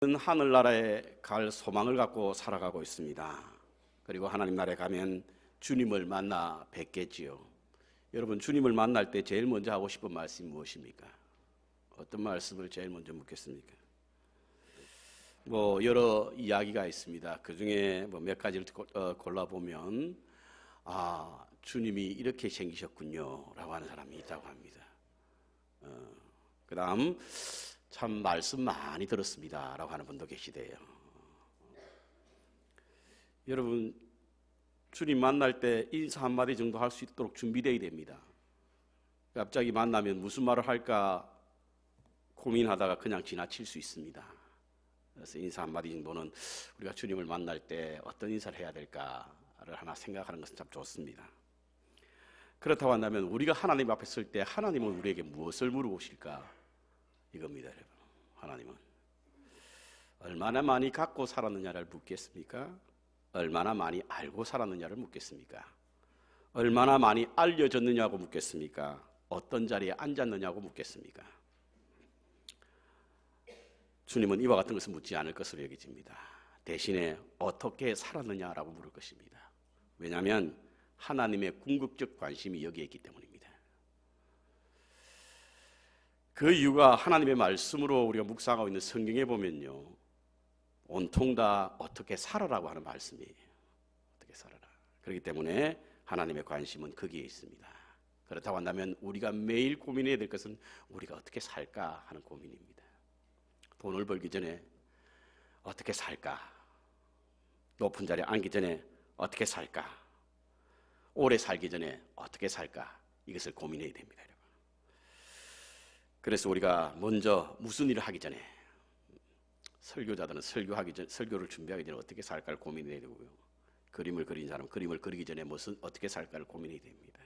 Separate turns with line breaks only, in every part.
하늘나라에 갈 소망을 갖고 살아가고 있습니다. 그리고 하나님 나라에 가면 주님을 만나 뵙겠지요. 여러분 주님을 만날 때 제일 먼저 하고 싶은 말씀이 무엇입니까? 어떤 말씀을 제일 먼저 묻겠습니까? 뭐 여러 이야기가 있습니다. 그 중에 뭐 몇 가지를 어, 골라 보면 아 주님이 이렇게 생기셨군요라고 하는 사람이 있다고 합니다. 어, 그다음 참 말씀 많이 들었습니다 라고 하는 분도 계시대요. 여러분 주님 만날 때 인사 한마디 정도 할 수 있도록 준비되어야 됩니다. 갑자기 만나면 무슨 말을 할까 고민하다가 그냥 지나칠 수 있습니다. 그래서 인사 한마디 정도는 우리가 주님을 만날 때 어떤 인사를 해야 될까를 하나 생각하는 것은 참 좋습니다. 그렇다고 한다면 우리가 하나님 앞에 설 때 하나님은 우리에게 무엇을 물어보실까? 이겁니다, 여러분. 하나님은 얼마나 많이 갖고 살았느냐를 묻겠습니까? 얼마나 많이 알고 살았느냐를 묻겠습니까? 얼마나 많이 알려졌느냐고 묻겠습니까? 어떤 자리에 앉았느냐고 묻겠습니까? 주님은 이와 같은 것을 묻지 않을 것으로 여겨집니다. 대신에 어떻게 살았느냐라고 물을 것입니다. 왜냐하면 하나님의 궁극적 관심이 여기에 있기 때문입니다. 그 이유가 하나님의 말씀으로 우리가 묵상하고 있는 성경에 보면요. 온통 다 어떻게 살아라고 하는 말씀이에요. 어떻게 살아라. 그렇기 때문에 하나님의 관심은 거기에 있습니다. 그렇다고 한다면 우리가 매일 고민해야 될 것은 우리가 어떻게 살까 하는 고민입니다. 돈을 벌기 전에 어떻게 살까? 높은 자리에 앉기 전에 어떻게 살까? 오래 살기 전에 어떻게 살까? 이것을 고민해야 됩니다. 그래서 우리가 먼저 무슨 일을 하기 전에 설교자들은 설교하기 전 설교를 준비하기 전에 어떻게 살까를 고민해야 되고요. 그림을 그린 사람 그림을 그리기 전에 무슨 어떻게 살까를 고민해야 됩니다.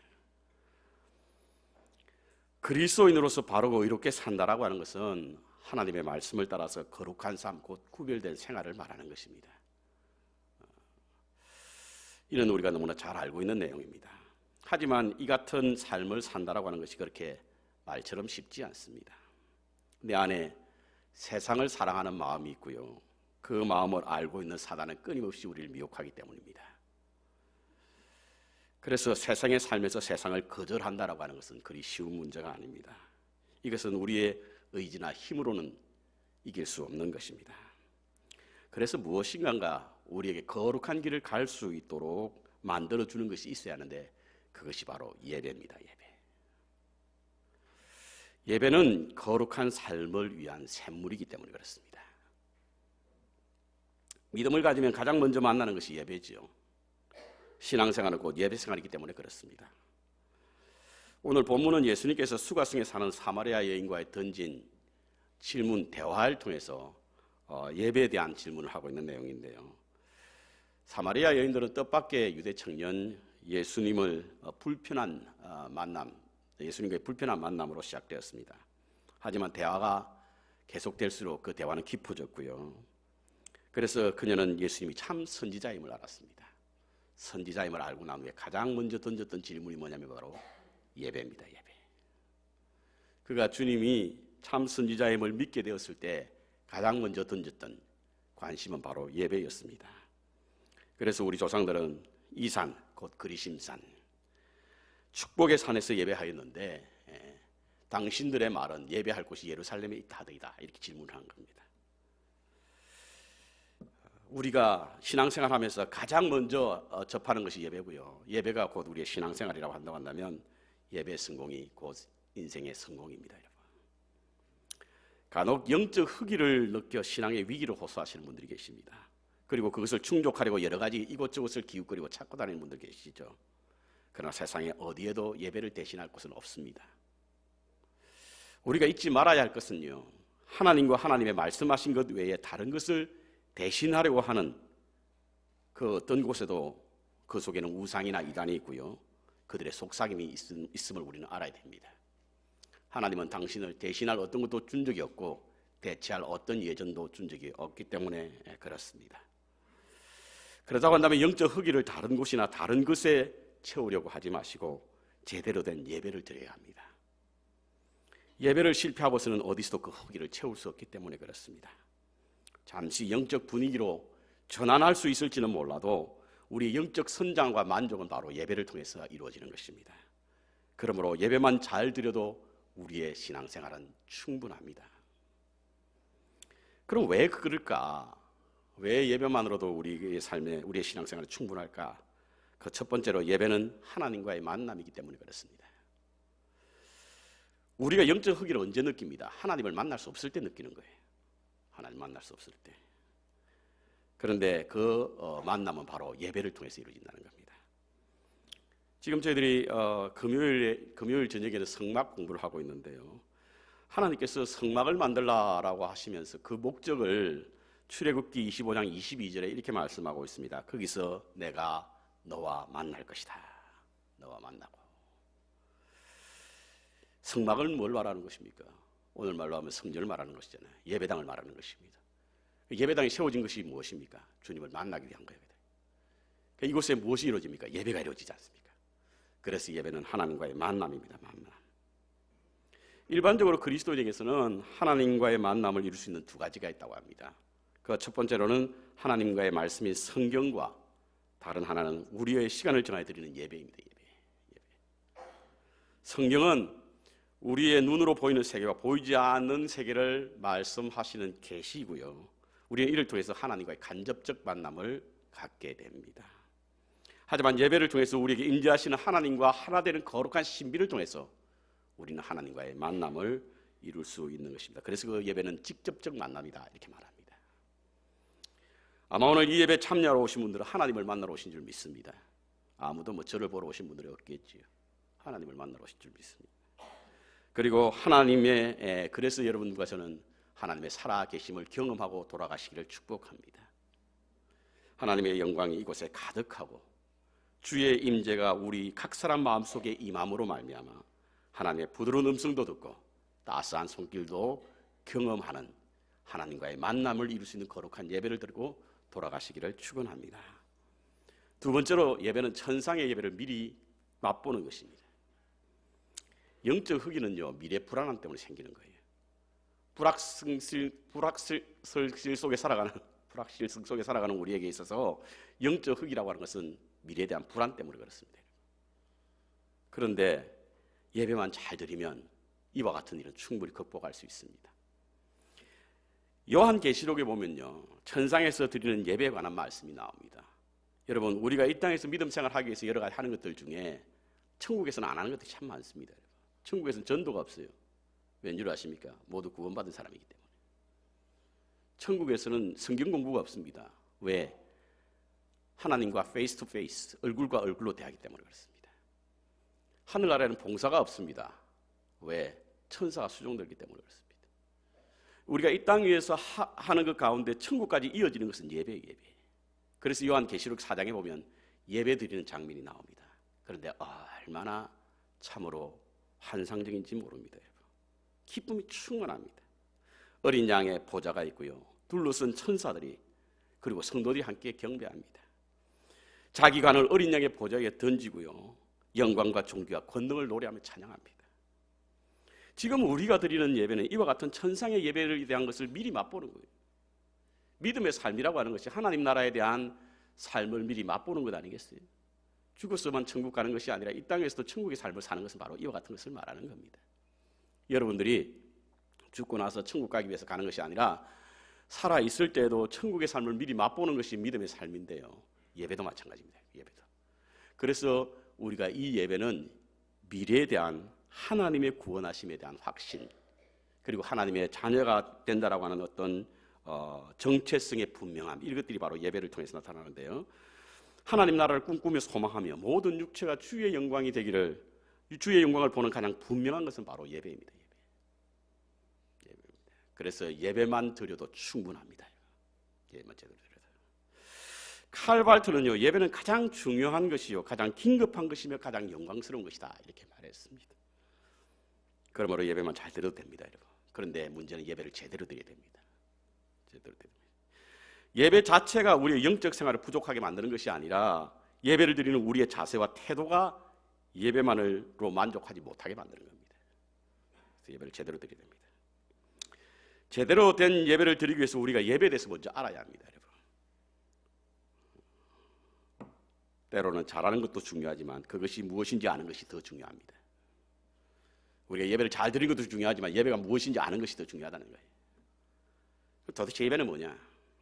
그리스도인으로서 바르고 이렇게 산다라고 하는 것은 하나님의 말씀을 따라서 거룩한 삶, 곧 구별된 생활을 말하는 것입니다. 이는 우리가 너무나 잘 알고 있는 내용입니다. 하지만 이 같은 삶을 산다라고 하는 것이 그렇게 말처럼 쉽지 않습니다. 내 안에 세상을 사랑하는 마음이 있고요. 그 마음을 알고 있는 사단은 끊임없이 우리를 미혹하기 때문입니다. 그래서 세상의 삶에서 세상을 거절한다라고 하는 것은 그리 쉬운 문제가 아닙니다. 이것은 우리의 의지나 힘으로는 이길 수 없는 것입니다. 그래서 무엇인가 우리에게 거룩한 길을 갈 수 있도록 만들어 주는 것이 있어야 하는데 그것이 바로 예배입니다. 예배. 예배는 거룩한 삶을 위한 샘물이기 때문에 그렇습니다. 믿음을 가지면 가장 먼저 만나는 것이 예배지요. 신앙생활은 곧 예배생활이기 때문에 그렇습니다. 오늘 본문은 예수님께서 수가성에 사는 사마리아 여인과의 던진 질문 대화를 통해서 어, 예배에 대한 질문을 하고 있는 내용인데요. 사마리아 여인들은 뜻밖의 유대 청년 예수님을 어, 불편한 어, 만남, 예수님과의 불편한 만남으로 시작되었습니다. 하지만 대화가 계속될수록 그 대화는 깊어졌고요. 그래서 그녀는 예수님이 참 선지자임을 알았습니다. 선지자임을 알고 난 후에 가장 먼저 던졌던 질문이 뭐냐면 바로 예배입니다. 예배. 그가 주님이 참 선지자임을 믿게 되었을 때 가장 먼저 던졌던 관심은 바로 예배였습니다. 그래서 우리 조상들은 이 산, 곧 그리심산, 축복의 산에서 예배하였는데 예, 당신들의 말은 예배할 곳이 예루살렘에 있다 하더이다 이렇게 질문을 한 겁니다. 우리가 신앙생활하면서 가장 먼저 어, 접하는 것이 예배고요. 예배가 곧 우리의 신앙생활이라고 한다고 한다면 예배 성공이 곧 인생의 성공입니다. 간혹 영적 흑기를 느껴 신앙의 위기를 호소하시는 분들이 계십니다. 그리고 그것을 충족하려고 여러 가지 이곳저곳을 기웃거리고 찾고 다니는 분들 계시죠. 그러나 세상에 어디에도 예배를 대신할 곳은 없습니다. 우리가 잊지 말아야 할 것은요. 하나님과 하나님의 말씀하신 것 외에 다른 것을 대신하려고 하는 그 어떤 곳에도 그 속에는 우상이나 이단이 있고요. 그들의 속삭임이 있음, 을 우리는 알아야 됩니다. 하나님은 당신을 대신할 어떤 것도 준 적이 없고 대체할 어떤 예전도 준 적이 없기 때문에 그렇습니다. 그러다고 한다면 영적 흑기를 다른 곳이나 다른 것에 채우려고 하지 마시고 제대로 된 예배를 드려야 합니다. 예배를 실패하고서는 어디서도 그 허기를 채울 수 없기 때문에 그렇습니다. 잠시 영적 분위기로 전환할 수 있을지는 몰라도 우리 영적 선장과 만족은 바로 예배를 통해서 이루어지는 것입니다. 그러므로 예배만 잘 드려도 우리의 신앙생활은 충분합니다. 그럼 왜 그럴까? 왜 예배만으로도 우리의 삶에 우리의 신앙생활이 충분할까? 그 첫 번째로 예배는 하나님과의 만남이기 때문에 그렇습니다. 우리가 영적 흑기를 언제 느낍니다? 하나님을 만날 수 없을 때 느끼는 거예요. 하나님 만날 수 없을 때. 그런데 그 어, 만남은 바로 예배를 통해서 이루어진다는 겁니다. 지금 저희들이 어, 금요일 금요일 저녁에는 성막 공부를 하고 있는데요. 하나님께서 성막을 만들라라고 하시면서 그 목적을 출애굽기 25장 22절에 이렇게 말씀하고 있습니다. 거기서 내가 너와 만날 것이다. 너와 만나고. 성막을 뭘 말하는 것입니까? 오늘 말로 하면 성전을 말하는 것이잖아요. 예배당을 말하는 것입니다. 예배당이 세워진 것이 무엇입니까? 주님을 만나기 위한 거예요. 그러니까 이곳에 무엇이 이루어집니까? 예배가 이루어지지 않습니까? 그래서 예배는 하나님과의 만남입니다. 만남. 일반적으로 그리스도인에게서는 하나님과의 만남을 이룰 수 있는 두 가지가 있다고 합니다. 그 첫 번째로는 하나님과의 말씀인 성경과 다른 하나는 우리의 시간을 정해 드리는 예배입니다. 예배. 예배. 성경은 우리의 눈으로 보이는 세계와 보이지 않는 세계를 말씀하시는 계시고요. 우리는 이를 통해서 하나님과의 간접적 만남을 갖게 됩니다. 하지만 예배를 통해서 우리에게 인지하시는 하나님과 하나 되는 거룩한 신비를 통해서 우리는 하나님과의 만남을 이룰 수 있는 것입니다. 그래서 그 예배는 직접적 만남이다 이렇게 말합니다. 아마 오늘 이 예배 참여하러 오신 분들은 하나님을 만나러 오신 줄 믿습니다. 아무도 뭐 저를 보러 오신 분들이 없겠지요. 하나님을 만나러 오신 줄 믿습니다. 그리고 하나님의 그래서 여러분과 저는 하나님의 살아 계심을 경험하고 돌아가시기를 축복합니다. 하나님의 영광이 이곳에 가득하고 주의 임재가 우리 각 사람 마음속에 임함으로 말미암아 하나님의 부드러운 음성도 듣고 따스한 손길도 경험하는 하나님과의 만남을 이룰 수 있는 거룩한 예배를 드리고 돌아가시기를 축원합니다. 두 번째로 예배는 천상의 예배를 미리 맛보는 것입니다. 영적 흑인은요 미래 불안함 때문에 생기는 거예요. 불확실 불확실 속에 살아가는 불확실성 속에 살아가는 우리에게 있어서 영적 흑이라고 하는 것은 미래에 대한 불안 때문에 그렇습니다. 그런데 예배만 잘 드리면 이와 같은 일은 충분히 극복할 수 있습니다. 요한계시록에 보면요. 천상에서 드리는 예배에 관한 말씀이 나옵니다. 여러분, 우리가 이 땅에서 믿음 생활 하기 위해서 여러 가지 하는 것들 중에 천국에서는 안 하는 것들이 참 많습니다. 천국에서는 전도가 없어요. 왠줄 아십니까? 모두 구원받은 사람이기 때문에. 천국에서는 성경 공부가 없습니다. 왜? 하나님과 페이스 투 페이스, 얼굴과 얼굴로 대하기 때문에 그렇습니다. 하늘나라에는 봉사가 없습니다. 왜? 천사가 수종되기 때문에 그렇습니다. 우리가 이 땅 위에서 하, 는것 가운데 천국까지 이어지는 것은 예배 예배. 그래서 요한 계시록 4장에 보면 예배 드리는 장면이 나옵니다. 그런데 얼마나 참으로 환상적인지 모릅니다. 기쁨이 충만합니다. 어린 양의 보좌가 있고요. 둘러쓴 천사들이 그리고 성도들이 함께 경배합니다. 자기 관을 어린 양의 보좌에 던지고요. 영광과 존귀와 권능을 노래하며 찬양합니다. 지금 우리가 드리는 예배는 이와 같은 천상의 예배를 대한 것을 미리 맛보는 거예요. 믿음의 삶이라고 하는 것이 하나님 나라에 대한 삶을 미리 맛보는 것 아니겠어요? 죽어서만 천국 가는 것이 아니라 이 땅에서도 천국의 삶을 사는 것은 바로 이와 같은 것을 말하는 겁니다. 여러분들이 죽고 나서 천국 가기 위해서 가는 것이 아니라 살아 있을 때도 천국의 삶을 미리 맛보는 것이 믿음의 삶인데요. 예배도 마찬가지입니다. 예배도. 그래서 우리가 이 예배는 미래에 대한 하나님의 구원하심에 대한 확신 그리고 하나님의 자녀가 된다라고 하는 어떤 어, 정체성의 분명함 이것들이 바로 예배를 통해서 나타나는데요. 하나님 나라를 꿈꾸며 소망하며 모든 육체가 주의 영광이 되기를 주의 영광을 보는 가장 분명한 것은 바로 예배입니다. 예배. 예배입니다. 그래서 예배만 드려도 충분합니다. 예배만 제대로 드려도. 칼발트는요 예배는 가장 중요한 것이요 가장 긴급한 것이며 가장 영광스러운 것이다 이렇게 말했습니다. 그러므로 예배만 잘 드려도 됩니다, 여러분. 그런데 문제는 예배를 제대로 드려야 됩니다. 제대로 드립니다. 예배 자체가 우리의 영적 생활을 부족하게 만드는 것이 아니라 예배를 드리는 우리의 자세와 태도가 예배만으로 만족하지 못하게 만드는 겁니다. 그래서 예배를 제대로 드려야 됩니다. 제대로 된 예배를 드리기 위해서 우리가 예배에 대해서 먼저 알아야 합니다, 여러분. 때로는 잘하는 것도 중요하지만 그것이 무엇인지 아는 것이 더 중요합니다. 우리가 예배를 잘 드리는 것도 중요하지만 예배가 무엇인지 아는 것이 더 중요하다는 거예요. 도대체 예배는 뭐냐?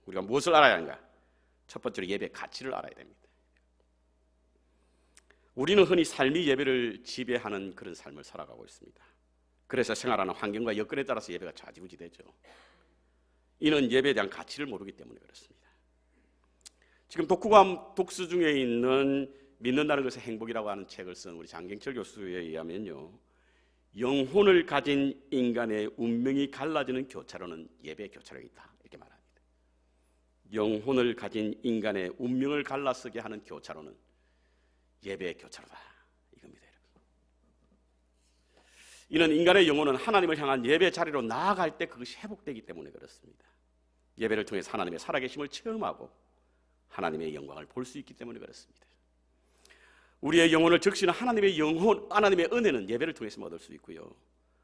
우리가 무엇을 알아야 하는가? 첫 번째로 예배의 가치를 알아야 됩니다. 우리는 흔히 삶이 예배를 지배하는 그런 삶을 살아가고 있습니다. 그래서 생활하는 환경과 여건에 따라서 예배가 좌지우지되죠. 이는 예배에 대한 가치를 모르기 때문에 그렇습니다. 지금 독후감 독수 중에 있는 믿는다는 것의 행복이라고 하는 책을 쓴 우리 장경철 교수에 의하면요. 영혼을 가진 인간의 운명이 갈라지는 교차로는 예배 교차로가 있다. 이렇게 말합니다. 영혼을 가진 인간의 운명을 갈라서게 하는 교차로는 예배의 교차로다. 이겁니다, 여러분. 이는 인간의 영혼은 하나님을 향한 예배 자리로 나아갈 때 그것이 회복되기 때문에 그렇습니다. 예배를 통해 하나님의 살아계심을 체험하고 하나님의 영광을 볼 수 있기 때문에 그렇습니다. 우리의 영혼을 적시는 하나님의 영혼, 하나님의 은혜는 예배를 통해서 얻을 수 있고요.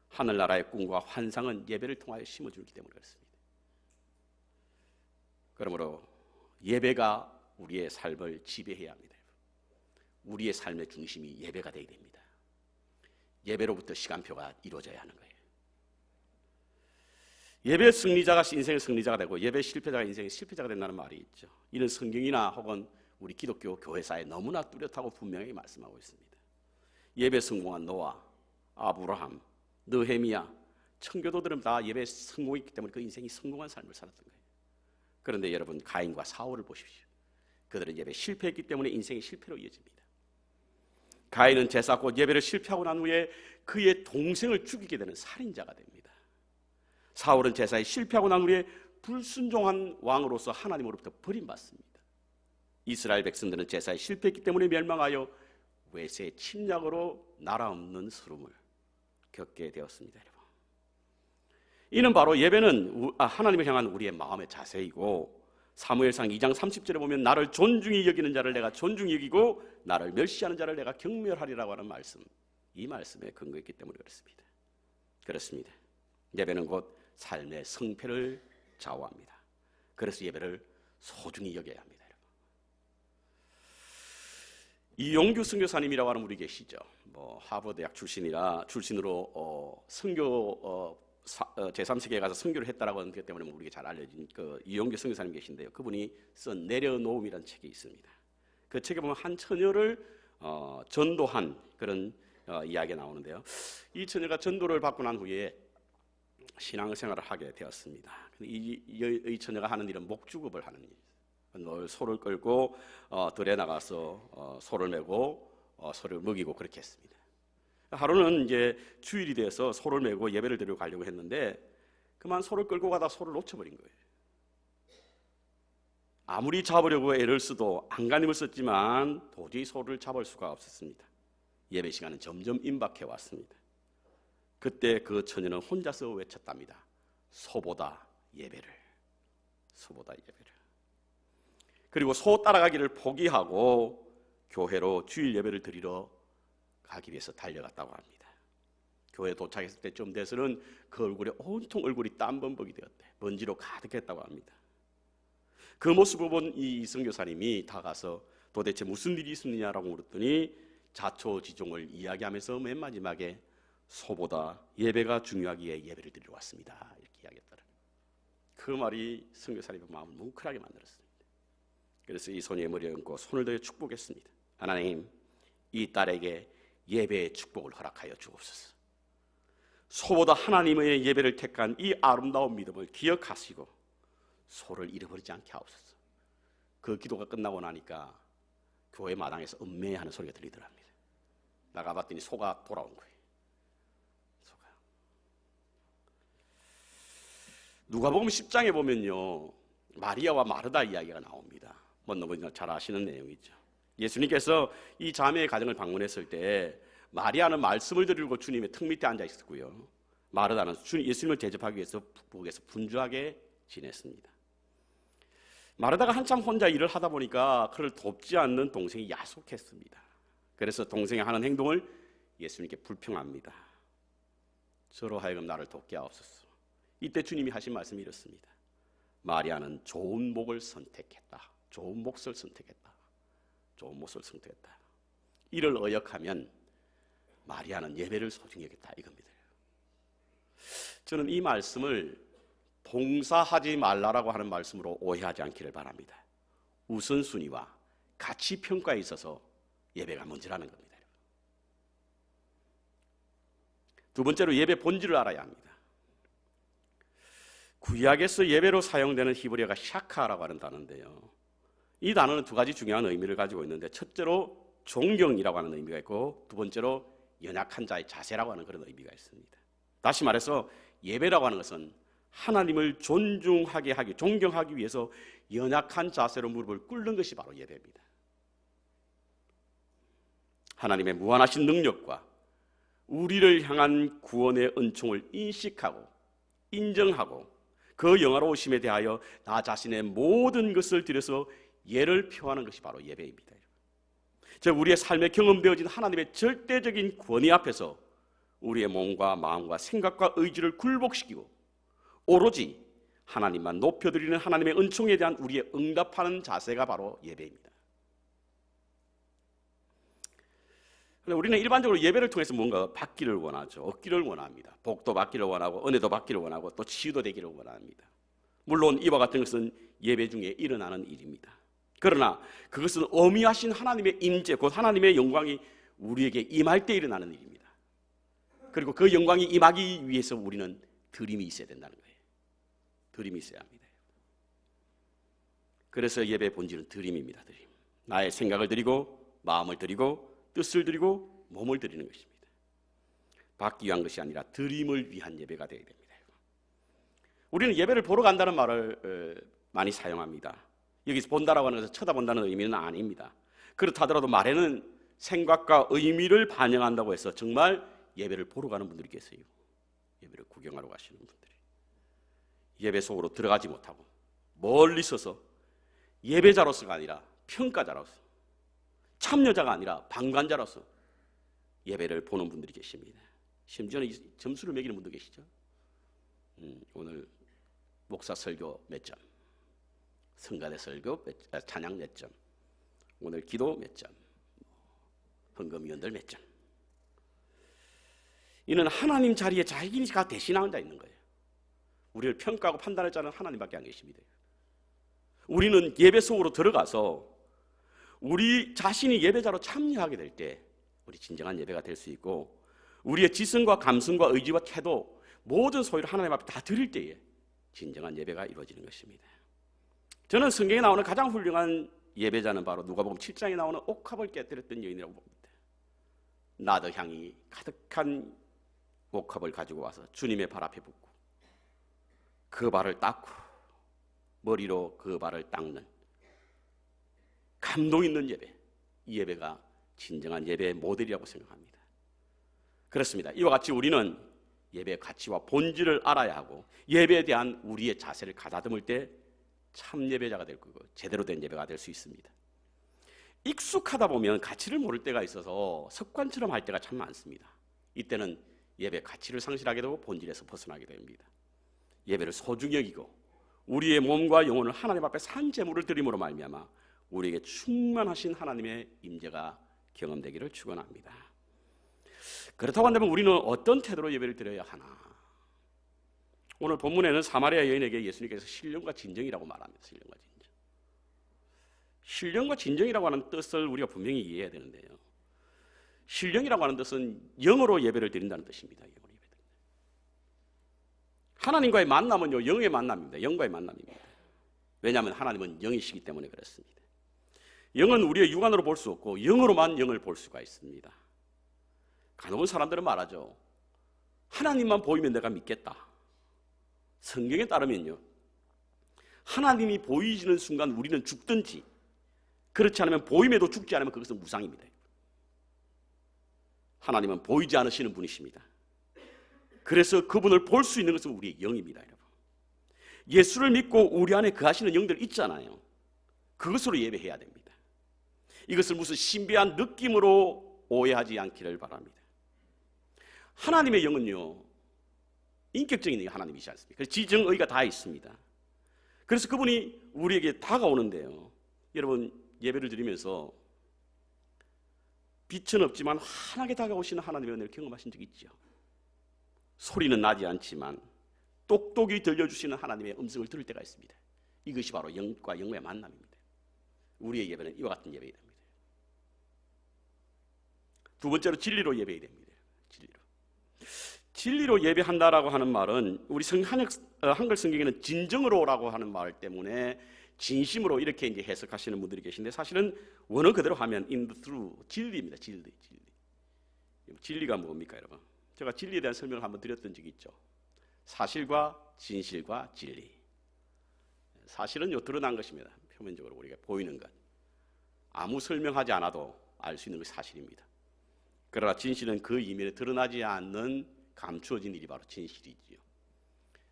하늘나라의 꿈과 환상은 예배를 통하여 심어주기 때문에 그렇습니다. 그러므로 예배가 우리의 삶을 지배해야 합니다. 우리의 삶의 중심이 예배가 되어야 됩니다. 예배로부터 시간표가 이루어져야 하는 거예요. 예배 승리자가 인생의 승리자가 되고 예배 실패자가 인생의 실패자가 된다는 말이 있죠. 이는 성경이나 혹은 우리 기독교 교회사에 너무나 뚜렷하고 분명히 말씀하고 있습니다. 예배 성공한 노아, 아브라함, 느헤미야, 청교도들은 다 예배 성공했기 때문에 그 인생이 성공한 삶을 살았던 거예요. 그런데 여러분 가인과 사울을 보십시오. 그들은 예배 실패했기 때문에 인생이 실패로 이어집니다. 가인은 제사 곧 예배를 실패하고 난 후에 그의 동생을 죽이게 되는 살인자가 됩니다. 사울은 제사에 실패하고 난 후에 불순종한 왕으로서 하나님으로부터 버림받습니다. 이스라엘 백성들은 제사에 실패했기 때문에 멸망하여 외세 침략으로 나라 없는 서름을 겪게 되었습니다. 여러분. 이는 바로 예배는 아, 하나님을 향한 우리의 마음의 자세이고 사무엘상 2장 30절에 보면 나를 존중히 여기는 자를 내가 존중히 여기고 나를 멸시하는 자를 내가 경멸하리라고 하는 말씀 이 말씀에 근거했기 때문에 그렇습니다. 그렇습니다. 예배는 곧 삶의 성패를 좌우합니다. 그래서 예배를 소중히 여겨야 합니다. 이용규 선교사님이라고 하는 분이 계시죠. 뭐 하버드대학 출신이라 출신으로 어, 선교 어, 어, 제3세계에 가서 선교를 했다라고 하는 것 때문에 우리에게 잘 알려진 그 이용규 선교사님 계신데요. 그분이 쓴 내려놓음이라는 책이 있습니다. 그 책에 보면 한 처녀를 어, 전도한 그런 어, 이야기가 나오는데요. 이 처녀가 전도를 받고 난 후에 신앙생활을 하게 되었습니다. 이, 이, 이 처녀가 하는 일은 목주급을 하는 일. 늘 소를 끌고 어, 들에 나가서 어, 소를 메고 어, 소를 먹이고 그렇게 했습니다. 하루는 이제 주일이 돼서 소를 메고 예배를 드리러 가려고 했는데 그만 소를 끌고 가다 소를 놓쳐버린 거예요. 아무리 잡으려고 애를 써도 안간힘을 썼지만 도저히 소를 잡을 수가 없었습니다. 예배 시간은 점점 임박해 왔습니다. 그때 그 처녀는 혼자서 외쳤답니다. 소보다 예배를. 소보다 예배를. 그리고 소 따라가기를 포기하고 교회로 주일 예배를 드리러 가기 위해서 달려갔다고 합니다. 교회 도착했을 때쯤 돼서는 그 얼굴에 온통 얼굴이 땀범벅이 되었대. 먼지로 가득했다고 합니다. 그 모습을 본 이 이성교사님이 다가서 도대체 무슨 일이 있었느냐라고 물었더니 자초지종을 이야기하면서 맨 마지막에 소보다 예배가 중요하기에 예배를 드리러 왔습니다. 이렇게 이야기했더라. 그 말이 성교사님의 마음을 뭉클하게 만들었습니다. 그래서 이 손에 머리에 얹고 손을 들어 축복했습니다. 하나님, 이 딸에게 예배의 축복을 허락하여 주옵소서. 소보다 하나님의 예배를 택한 이 아름다운 믿음을 기억하시고 소를 잃어버리지 않게 하옵소서. 그 기도가 끝나고 나니까 교회 마당에서 음매하는 소리가 들리더랍니다. 나가봤더니 소가 돌아온 거예요. 소가. 누가 보면 10장에 보면요. 마리아와 마르다 이야기가 나옵니다. 뭐 너무나 잘 아시는 내용이죠. 예수님께서 이 자매의 가정을 방문했을 때 마리아는 말씀을 들고 주님의 턱 밑에 앉아 있었고요. 마르다는 예수님을 대접하기 위해서 북에서 분주하게 지냈습니다. 마르다가 한참 혼자 일을 하다 보니까 그를 돕지 않는 동생이 야속했습니다. 그래서 동생이 하는 행동을 예수님께 불평합니다. 저로 하여금 나를 돕게 하옵소서. 이때 주님이 하신 말씀이 이렇습니다. 마리아는 좋은 목을 선택했다. 좋은 몫을 선택했다. 좋은 몫을 선택했다. 이를 어역하면 마리아는 예배를 소중히 여겼다 이겁니다. 저는 이 말씀을 봉사하지 말라라고 하는 말씀으로 오해하지 않기를 바랍니다. 우선순위와 가치 평가에 있어서 예배가 먼저라는 겁니다. 두 번째로 예배 본질을 알아야 합니다. 구약에서 예배로 사용되는 히브리어가 샤카라고 하는 단어인데요. 이 단어는 두 가지 중요한 의미를 가지고 있는데 첫째로 존경이라고 하는 의미가 있고 두 번째로 연약한 자의 자세라고 하는 그런 의미가 있습니다. 다시 말해서 예배라고 하는 것은 하나님을 존중하게 하기, 존경하기 위해서 연약한 자세로 무릎을 꿇는 것이 바로 예배입니다. 하나님의 무한하신 능력과 우리를 향한 구원의 은총을 인식하고 인정하고 그 영화로우심에 대하여 나 자신의 모든 것을 들여서 예를 표하는 것이 바로 예배입니다. 즉 우리의 삶에 경험되어진 하나님의 절대적인 권위 앞에서 우리의 몸과 마음과 생각과 의지를 굴복시키고 오로지 하나님만 높여드리는 하나님의 은총에 대한 우리의 응답하는 자세가 바로 예배입니다. 우리는 일반적으로 예배를 통해서 뭔가 받기를 원하죠. 얻기를 원합니다. 복도 받기를 원하고 은혜도 받기를 원하고 또 치유도 되기를 원합니다. 물론 이와 같은 것은 예배 중에 일어나는 일입니다. 그러나 그것은 어미하신 하나님의 임재 곧 하나님의 영광이 우리에게 임할 때 일어나는 일입니다. 그리고 그 영광이 임하기 위해서 우리는 드림이 있어야 된다는 거예요. 드림이 있어야 합니다. 그래서 예배 본질은 드림입니다. 드림. 나의 생각을 드리고 마음을 드리고 뜻을 드리고 몸을 드리는 것입니다. 받기 위한 것이 아니라 드림을 위한 예배가 되어야 됩니다. 우리는 예배를 보러 간다는 말을 어, 많이 사용합니다. 여기서 본다라고 하는 것은 쳐다본다는 의미는 아닙니다. 그렇다더라도 말에는 생각과 의미를 반영한다고 해서 정말 예배를 보러 가는 분들이 계세요. 예배를 구경하러 가시는 분들이. 예배 속으로 들어가지 못하고 멀리 서서 예배자로서가 아니라 평가자로서 참여자가 아니라 방관자로서 예배를 보는 분들이 계십니다. 심지어는 점수를 매기는 분도 계시죠. 음, 오늘 목사 설교 몇 점, 성가대 설교 몇, 아, 찬양 몇 점, 오늘 기도 몇 점, 헌금위원들 몇 점. 이는 하나님 자리에 자기가 대신 앉아 있는 거예요. 우리를 평가하고 판단할 자는 하나님밖에 안 계십니다. 우리는 예배 속으로 들어가서 우리 자신이 예배자로 참여하게 될 때 우리 진정한 예배가 될 수 있고 우리의 지성과 감성과 의지와 태도 모든 소유를 하나님 앞에 다 드릴 때에 진정한 예배가 이루어지는 것입니다. 저는 성경에 나오는 가장 훌륭한 예배자는 바로 누가복음 7장에 나오는 옥합을 깨뜨렸던 여인이라고 봅니다. 나더 향이 가득한 옥합을 가지고 와서 주님의 발 앞에 붓고 그 발을 닦고 머리로 그 발을 닦는 감동 있는 예배. 이 예배가 진정한 예배의 모델이라고 생각합니다. 그렇습니다. 이와 같이 우리는 예배의 가치와 본질을 알아야 하고 예배에 대한 우리의 자세를 가다듬을 때 참 예배자가 될 거고 제대로 된 예배가 될 수 있습니다. 익숙하다 보면 가치를 모를 때가 있어서 습관처럼 할 때가 참 많습니다. 이때는 예배 가치를 상실하게 되고 본질에서 벗어나게 됩니다. 예배를 소중히 여기고 우리의 몸과 영혼을 하나님 앞에 산 제물을 드림으로 말미암아 우리에게 충만하신 하나님의 임재가 경험되기를 축원합니다. 그렇다고 한다면 우리는 어떤 태도로 예배를 드려야 하나? 오늘 본문에는 사마리아 여인에게 예수님께서 신령과 진정이라고 말합니다. 신령과 진정. 신령과 진정이라고 하는 뜻을 우리가 분명히 이해해야 되는데요. 신령이라고 하는 뜻은 영어로 예배를 드린다는 뜻입니다. 하나님과의 만남은요, 영의 만남입니다. 영과의 만남입니다. 왜냐하면 하나님은 영이시기 때문에 그렇습니다. 영은 우리의 육안으로 볼 수 없고 영으로만 영을 볼 수가 있습니다. 간혹은 사람들은 말하죠. 하나님만 보이면 내가 믿겠다. 성경에 따르면요. 하나님이 보이지는 순간 우리는 죽든지 그렇지 않으면 보임에도 죽지 않으면 그것은 무상입니다. 하나님은 보이지 않으시는 분이십니다. 그래서 그분을 볼 수 있는 것은 우리의 영입니다, 여러분. 예수를 믿고 우리 안에 그하시는 영들 있잖아요. 그것으로 예배해야 됩니다. 이것을 무슨 신비한 느낌으로 오해하지 않기를 바랍니다. 하나님의 영은요, 인격적인 하나님이시 않습니까? 그래서 지정의가 다 있습니다. 그래서 그분이 우리에게 다가오는데요. 여러분 예배를 드리면서 빛은 없지만 환하게 다가오시는 하나님의 은혜를 경험하신 적 있죠. 소리는 나지 않지만 똑똑히 들려주시는 하나님의 음성을 들을 때가 있습니다. 이것이 바로 영과 영의 만남입니다. 우리의 예배는 이와 같은 예배가 됩니다. 두 번째로 진리로 예배해야 됩니다. 진리로. 진리로 예배한다라고 하는 말은 우리 성 한글, 어, 한글 성경에는 진정으로라고 하는 말 때문에 진심으로 이렇게 이제 해석하시는 분들이 계신데 사실은 원어 그대로 하면 in the through 진리입니다. 진리, 진리. 진리가 뭡니까, 여러분? 제가 진리에 대한 설명을 한번 드렸던 적이 있죠. 사실과 진실과 진리. 사실은 요 드러난 것입니다. 표면적으로 우리가 보이는 것. 아무 설명하지 않아도 알 수 있는 것이 사실입니다. 그러나 진실은 그 이면에 드러나지 않는 감추어진 일이 바로 진실이지요.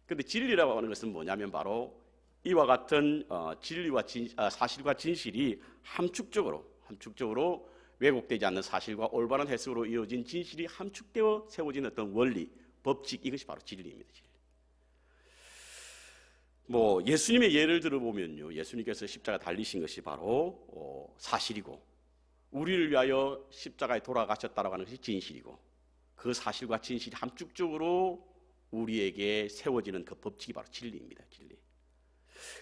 그런데 진리라고 하는 것은 뭐냐면 바로 이와 같은 어, 진리와 진, 아, 사실과 진실이 함축적으로 함축적으로 왜곡되지 않는 사실과 올바른 해석으로 이어진 진실이 함축되어 세워진 어떤 원리, 법칙 이것이 바로 진리입니다. 진리. 뭐 예수님의 예를 들어보면요, 예수님께서 십자가 달리신 것이 바로 어, 사실이고 우리를 위하여 십자가에 돌아가셨다라고 하는 것이 진실이고 그 사실과 진실이 함축적으로 우리에게 세워지는 그 법칙이 바로 진리입니다. 진리.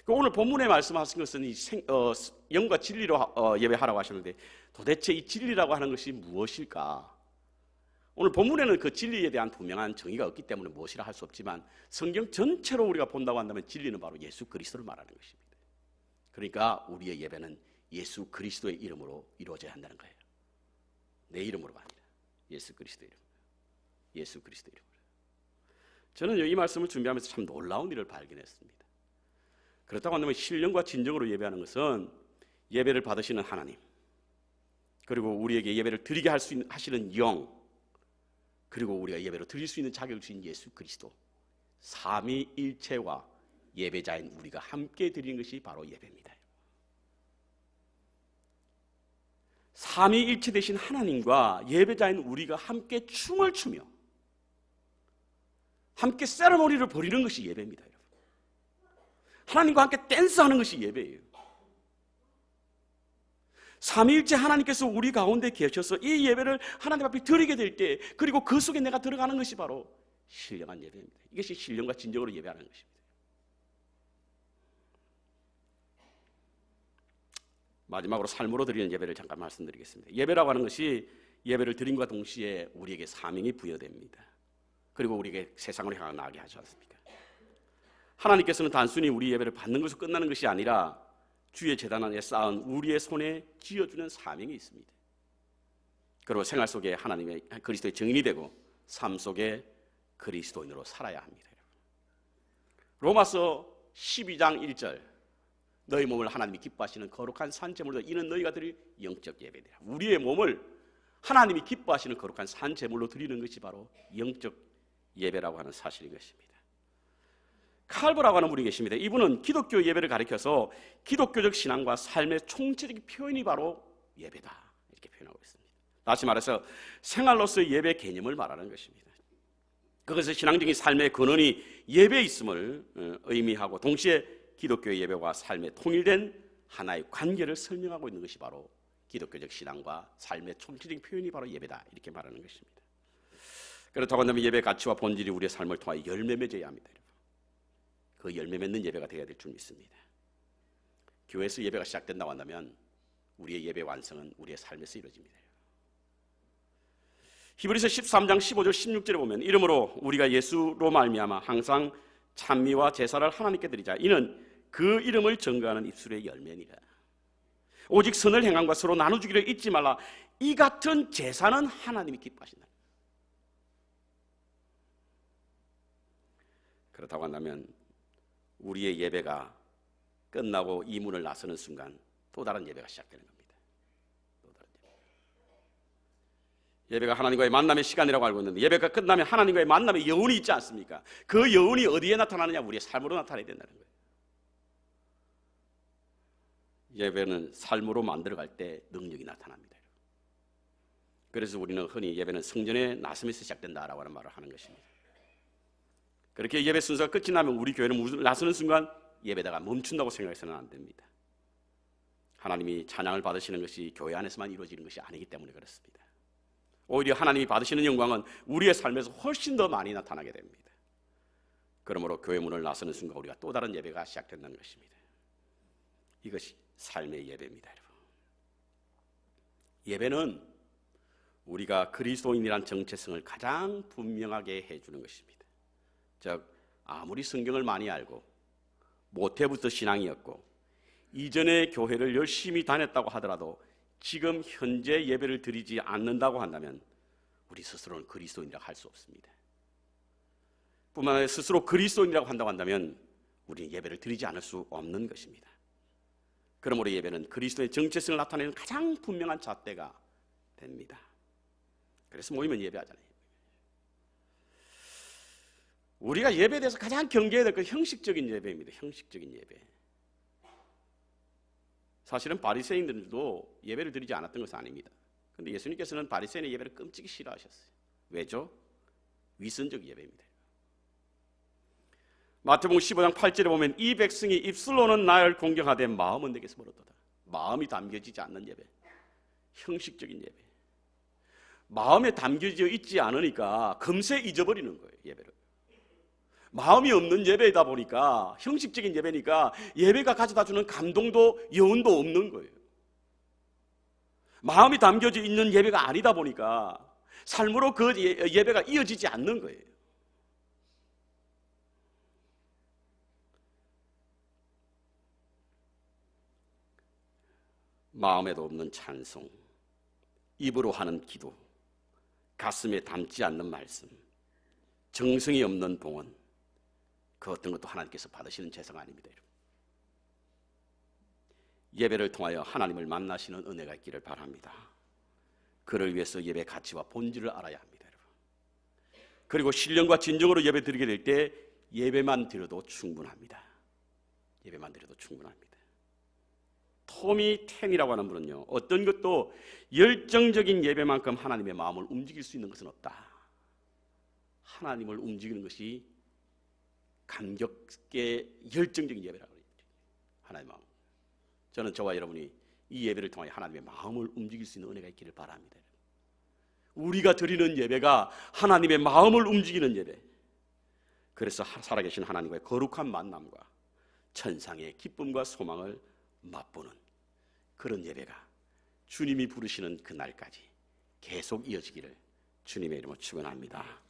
그 오늘 본문에 말씀하신 것은 이 생, 어, 영과 진리로 어, 예배하라고 하셨는데 도대체 이 진리라고 하는 것이 무엇일까? 오늘 본문에는 그 진리에 대한 분명한 정의가 없기 때문에 무엇이라 할 수 없지만 성경 전체로 우리가 본다고 한다면 진리는 바로 예수 그리스도를 말하는 것입니다. 그러니까 우리의 예배는 예수 그리스도의 이름으로 이루어져야 한다는 거예요. 내 이름으로가 아니라 예수 그리스도 이름. 예수 그리스도 이름으로. 저는 이 말씀을 준비하면서 참 놀라운 일을 발견했습니다. 그렇다고 한다면 신령과 진정으로 예배하는 것은 예배를 받으시는 하나님, 그리고 우리에게 예배를 드리게 할 수 있는 하시는 영, 그리고 우리가 예배로 드릴 수 있는 자격을 주신 예수 그리스도, 삼위일체와 예배자인 우리가 함께 드리는 것이 바로 예배입니다. 삼위일체 되신 하나님과 예배자인 우리가 함께 춤을 추며 함께 세레모니를 벌이는 것이 예배입니다. 여러분. 하나님과 함께 댄스하는 것이 예배예요. 삼위일체 하나님께서 우리 가운데 계셔서 이 예배를 하나님 앞에 드리게 될 때 그리고 그 속에 내가 들어가는 것이 바로 신령한 예배입니다. 이것이 신령과 진정으로 예배하는 것입니다. 마지막으로 삶으로 드리는 예배를 잠깐 말씀드리겠습니다. 예배라고 하는 것이 예배를 드림과 동시에 우리에게 사명이 부여됩니다. 그리고 우리에게 세상을 향해 나가게 하지 않습니까? 하나님께서는 단순히 우리 예배를 받는 것으로 끝나는 것이 아니라 주의 재단 안에 쌓은 우리의 손에 쥐어주는 사명이 있습니다. 그리고 생활 속에 하나님의 그리스도의 증인이 되고 삶 속에 그리스도인으로 살아야 합니다. 로마서 12장 1절 너희 몸을 하나님이 기뻐하시는 거룩한 산제물로 이는 너희가 드릴 영적 예배다. 우리의 몸을 하나님이 기뻐하시는 거룩한 산제물로 드리는 것이 바로 영적 예배라고 하는 사실인 것입니다. 칼브라고 하는 분이 계십니다. 이분은 기독교 예배를 가리켜서 기독교적 신앙과 삶의 총체적인 표현이 바로 예배다. 이렇게 표현하고 있습니다. 다시 말해서 생활로서의 예배 개념을 말하는 것입니다. 그것은 신앙적인 삶의 근원이 예배에 있음을 어, 의미하고 동시에 기독교의 예배와 삶의 통일된 하나의 관계를 설명하고 있는 것이 바로 기독교적 신앙과 삶의 총체적인 표현이 바로 예배다. 이렇게 말하는 것입니다. 그렇다고 한다면 예배 가치와 본질이 우리의 삶을 통하여 열매 맺어야 합니다. 그 열매 맺는 예배가 되어야 될 줄 믿습니다. 교회에서 예배가 시작된다고 한다면 우리의 예배 완성은 우리의 삶에서 이루어집니다. 히브리서 13장 15절 16절에 보면 이름으로 우리가 예수로 말미암아 항상 찬미와 제사를 하나님께 드리자 이는 그 이름을 증거하는 입술의 열매니라. 오직 선을 행함과 서로 나눠주기를 잊지 말라. 이 같은 제사는 하나님이 기뻐하신다. 그렇다고 한다면 우리의 예배가 끝나고 이 문을 나서는 순간 또 다른 예배가 시작되는 겁니다. 또 다른 예배. 예배가 하나님과의 만남의 시간이라고 알고 있는데 예배가 끝나면 하나님과의 만남의 여운이 있지 않습니까? 그 여운이 어디에 나타나느냐? 우리의 삶으로 나타나야 된다는 거예요. 예배는 삶으로 만들어갈 때 능력이 나타납니다. 그래서 우리는 흔히 예배는 성전의 나섬에서 시작된다라고 하는 말을 하는 것입니다. 그렇게 예배 순서가 끝이 나면 우리 교회는 문을 나서는 순간 예배다가 멈춘다고 생각해서는 안 됩니다. 하나님이 찬양을 받으시는 것이 교회 안에서만 이루어지는 것이 아니기 때문에 그렇습니다. 오히려 하나님이 받으시는 영광은 우리의 삶에서 훨씬 더 많이 나타나게 됩니다. 그러므로 교회 문을 나서는 순간 우리가 또 다른 예배가 시작된다는 것입니다. 이것이 삶의 예배입니다, 여러분. 예배는 우리가 그리스도인이란 정체성을 가장 분명하게 해주는 것입니다. 즉 아무리 성경을 많이 알고 모태부터 신앙이었고 이전에 교회를 열심히 다녔다고 하더라도 지금 현재 예배를 드리지 않는다고 한다면 우리 스스로는 그리스도인이라고 할 수 없습니다. 뿐만 아니라 스스로 그리스도인이라고 한다고 한다면 우리는 예배를 드리지 않을 수 없는 것입니다. 그러므로 예배는 그리스도의 정체성을 나타내는 가장 분명한 잣대가 됩니다. 그래서 모이면 예배하잖아요. 우리가 예배에 대해서 가장 경계해야 될그 형식적인 예배입니다. 형식적인 예배. 사실은 바리새인들도 예배를 드리지 않았던 것은 아닙니다. 그런데 예수님께서는 바리새인의 예배를 끔찍이 싫어하셨어요. 왜죠? 위선적 예배입니다. 마태복음 15장 8절에 보면 이 백성이 입술로는 나를 공경하되 마음은 내게서 멀었도다. 마음이 담겨지지 않는 예배. 형식적인 예배. 마음에 담겨져 있지 않으니까 금세 잊어버리는 거예요, 예배를. 마음이 없는 예배이다 보니까 형식적인 예배니까 예배가 가져다 주는 감동도 여운도 없는 거예요. 마음이 담겨져 있는 예배가 아니다 보니까 삶으로 그 예, 예배가 이어지지 않는 거예요. 마음에도 없는 찬송, 입으로 하는 기도, 가슴에 담지 않는 말씀, 정성이 없는 봉헌, 그 어떤 것도 하나님께서 받으시는 재성 아닙니다. 예배를 통하여 하나님을 만나시는 은혜가 있기를 바랍니다. 그를 위해서 예배 가치와 본질을 알아야 합니다. 그리고 신령과 진정으로 예배 드리게 될 때 예배만 드려도 충분합니다. 예배만 드려도 충분합니다. 토미 텐이라고 하는 분은요, 어떤 것도 열정적인 예배만큼 하나님의 마음을 움직일 수 있는 것은 없다. 하나님을 움직이는 것이 감격계 열정적인 예배라고 해요. 하나님의 마음. 저는 저와 여러분이 이 예배를 통해 하나님의 마음을 움직일 수 있는 은혜가 있기를 바랍니다. 우리가 드리는 예배가 하나님의 마음을 움직이는 예배. 그래서 살아계신 하나님과의 거룩한 만남과 천상의 기쁨과 소망을 맛보는 그런 예배가 주님이 부르시는 그날까지 계속 이어지기를 주님의 이름으로 축원합니다.